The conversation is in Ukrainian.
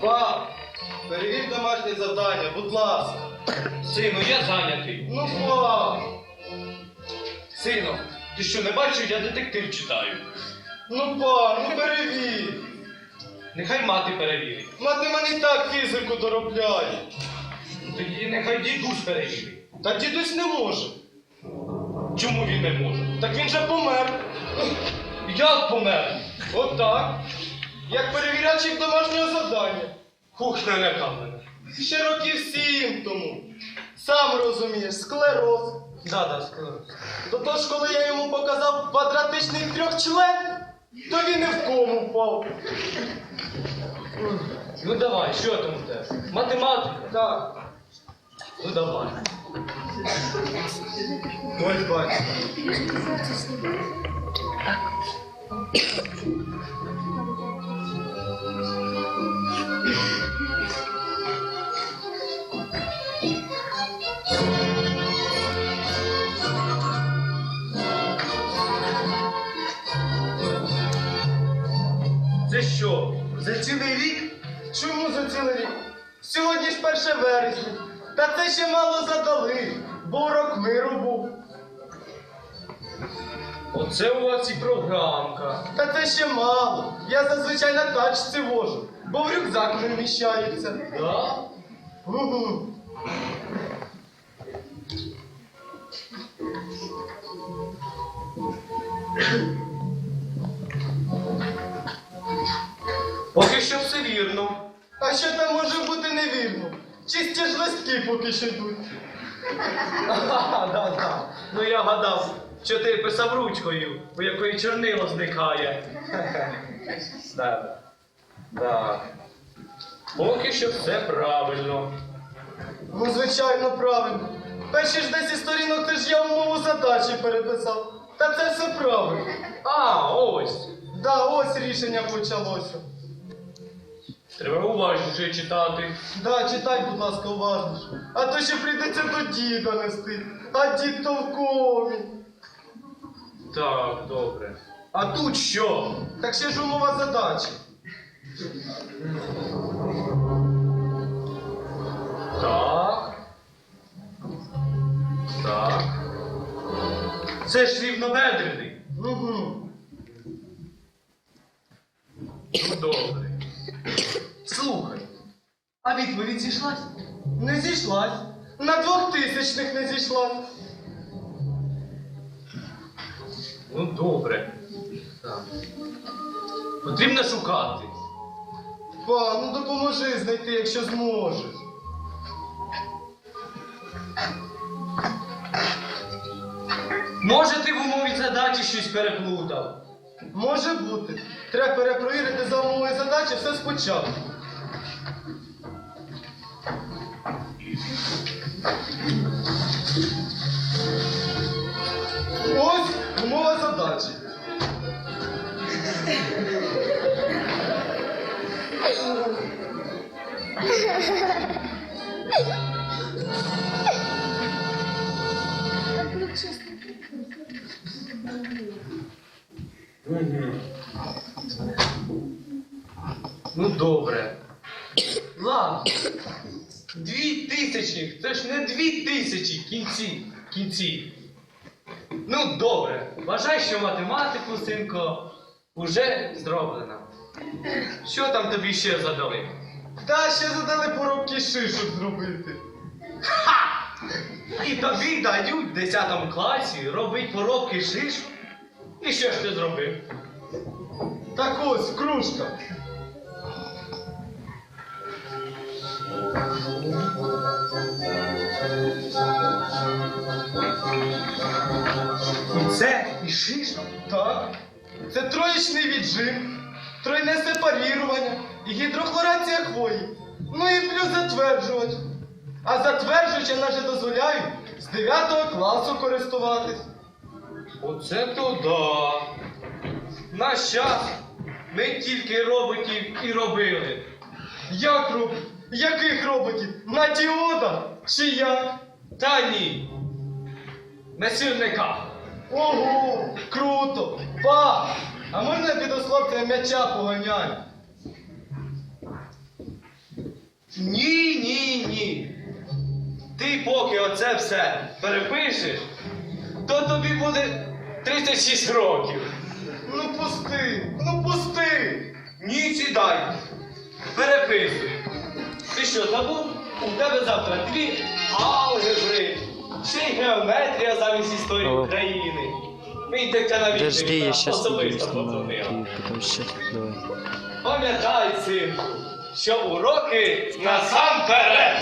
Пап, перевір домашнє завдання, будь ласка. Сину, я зайнятий. Ну, пап. Сину, ти що не бачиш, я детектив читаю. Ну, пап, ну перевір. Нехай мати перевірить. Мати мене і так фізику доробляє. Тоді нехай дідусь перевірить. Та дідусь не може. Чому він не може? Так він же помер. Як помер? Отак. Як перевірячик домашнього завдання. Хух, не лякав мене. Ще років сім тому. Сам розумієш, склероз. Да, да, сказав. До того ж, коли я йому показав квадратичний трьохчлен, то він і в кому впав. Ну давай, що там у тебе? Математика? Так. Ну давай. Ось бачиш. Це що? За цілий рік? Чому за цілий рік? Сьогодні ж 1 вересня. Та це ще мало задали, бо урок миру був. Оце у вас і програмка. Та це ще мало. Я зазвичай на тачці вожу, бо в рюкзак не вміщається. Да? Угу. Поки що все вірно. А що там може бути невірно? Чисті ж листки поки що йдуть. Ага, да, да. Ну я гадав, що ти писав ручкою, у якої чорнило зникає. Да. Да. Поки що все правильно. Ну, звичайно, правильно. Перші ж 10 сторінок ти ж я умову задачі переписав. Та це все правильно. А, ось. Да, ось рішення почалося. Треба уважніше читати. Да, читай, будь ласка, уважніше. А то ще прийдеться до діда нести. А дід то в комі. Так, добре. А тут що? Так ще ж умова задачі. Так. Так. Це ж рівнобедрений. Угу. Добре. Слухай, а відповідь зійшлась? Не зійшлась. На двохтисячних не зійшлась. Ну, добре. Так. Потрібно шукати. Па, ну допоможи знайти, якщо зможеш. Може, ти в умові задачі щось переплутав? Може бути. Треба перепровірити за умовою задачі все спочатку. Ну, добре. Ладно. Дві тисячі. Це ж не дві тисячі кінці. Кінці. Ну, добре. Вважай, що математику, синко, уже зроблено. Що там тобі ще задали? Та ще задали поробки шишок зробити. Ха! І тобі дають в 10 класі робити поробки шиш. І що ж ти зробив? Так ось, кружка. І це і шиш? Так. Це троєчний віджим, тройне сепарірування і гідрохлорація хвої. Ну і плюс затверджувач. А затверджувачі нам же дозволяють з 9 класу користуватись. Оце то да. Наш час ми тільки роботів і робили. Як робить? Яких роботів? На діодах? Чи як? Та ні. На сірниках. Ого, круто! Па! А можна я піду з хлопцем м'яча поганяю? Ні, ні, ні. Ти поки оце все перепишеш, то тобі буде 36 років. Ну пусти, ну пусти. Ні, сідай. Переписуй. Ти що, забув? У тебе завтра дві алгебри, чи геометрія замість історії Алло. України. Мій декан на Подожди, я сейчас особисто снимать. Пам'ятай, синку, що уроки насамперед.